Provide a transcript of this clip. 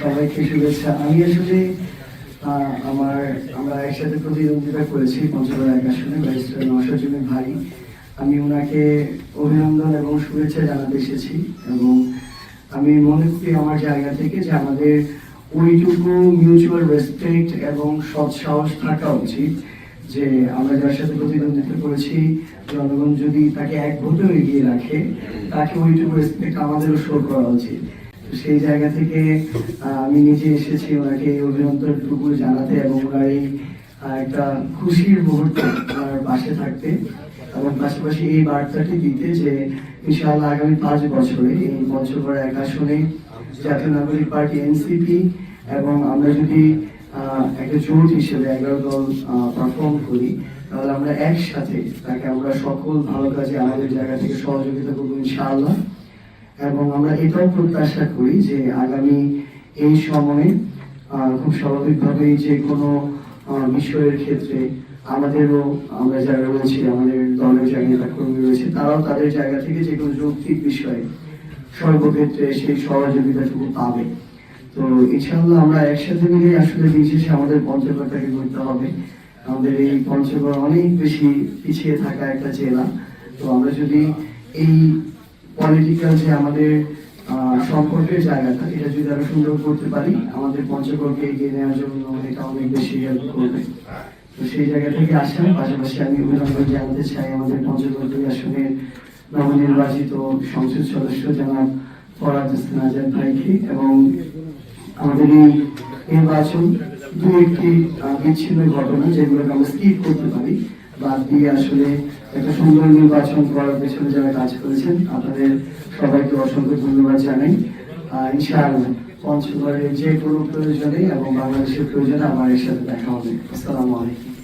সবাইকে শুভেচ্ছা। আমি আসলে আমার, আমরা একসাথে প্রতিদ্বন্দ্বিতা করেছি পঞ্চগড় এক ব্যারিস্টার নওশাদ জমির ভাই আমি ওনাকে অভিনন্দন এবং শুভেচ্ছা জানাতে এসেছি এবং আমি মনে করি আমার জায়গা থেকে যে আমাদের ওইটুকু মিউচুয়াল রেসপেক্ট এবং সৎ সাহস থাকা উচিত যে আমরা যার সাথে প্রতিদ্বন্দ্বিতা করেছি, জনগণ যদি তাকে এক ভোটেও এগিয়ে রাখে, তাকে ওইটুকু রেসপেক্ট আমাদেরও শো করা উচিত। সেই জায়গা থেকে আমি নিজে এসেছি ওনাকে অভিনন্দনটুকু জানাতে এবং ওনার এই একটা খুশির মুহূর্তে ওনার পাশে থাকতে এবং পাশাপাশি এই বার্তাটি দিতে যে ইনশাআল্লাহ আগামী পাঁচ বছরে এই পঞ্চগড় এক আসনে জাতীয় নাগরিক পার্টি এনসিপি এবং আমরা যদি একটা জোট হিসেবে এগারো দল পারফর্ম করি, তাহলে আমরা একসাথে তাকে আমরা সকল ভালো কাজে আমাদের জায়গা থেকে সহযোগিতা করব ইনশাআল্লাহ। এবং আমরা এটাও প্রত্যাশা করি যে আগামী এই সময়ে খুব স্বাভাবিকভাবেই যে কোনো বিষয়ের ক্ষেত্রে আমাদেরও, আমরা যারা রয়েছি, আমাদের দলের যারা নেতা কর্মী রয়েছে, তারাও তাদের জায়গা থেকে যে কোনো যৌক্তিক বিষয়ে সর্বক্ষেত্রে সেই সহযোগিতাটুকু পাবে। তো ইনশাআল্লাহ আমরা একসাথে মিলে আসলে দিন শেষে আমাদের পঞ্চগড়টাকে করতে হবে। আমাদের এই পঞ্চগড় অনেক বেশি পিছিয়ে থাকা একটা জেলা। তো আমরা যদি এই পলিটিক্যাল যে আমাদের সম্পর্কের জায়গাটা এটা যদি আরও সুন্দর করতে পারি, আমাদের পঞ্চগড়কে এগিয়ে নেওয়ার জন্য এটা অনেক বেশি হেল্প করবে। তো সেই জায়গা থেকে আসার পাশাপাশি আমি অভিনন্দন জানাতে চাই আমাদের পঞ্চগড় দুই আসনের নবনির্বাচিত সংসদ সদস্য জনাব হোসেন আজাদ ভাইকে এবং আমাদের এই নির্বাচন দু একটি বিচ্ছিন্ন ঘটনা যেগুলোকে আমরা স্কিপ করতে পারি। বাদ দিয়ে আসলে একটা সুন্দর নির্বাচন করার পেছনে যারা কাজ করেছেন, আপনাদের সবাইকে অসংখ্য ধন্যবাদ জানাই। ইনশাআল্লাহ, পঞ্চগড়ের যে কোনো প্রয়োজনে এবং বাংলাদেশের প্রয়োজনে আমার এর সাথে দেখা হবে। আসসালামু আলাইকুম।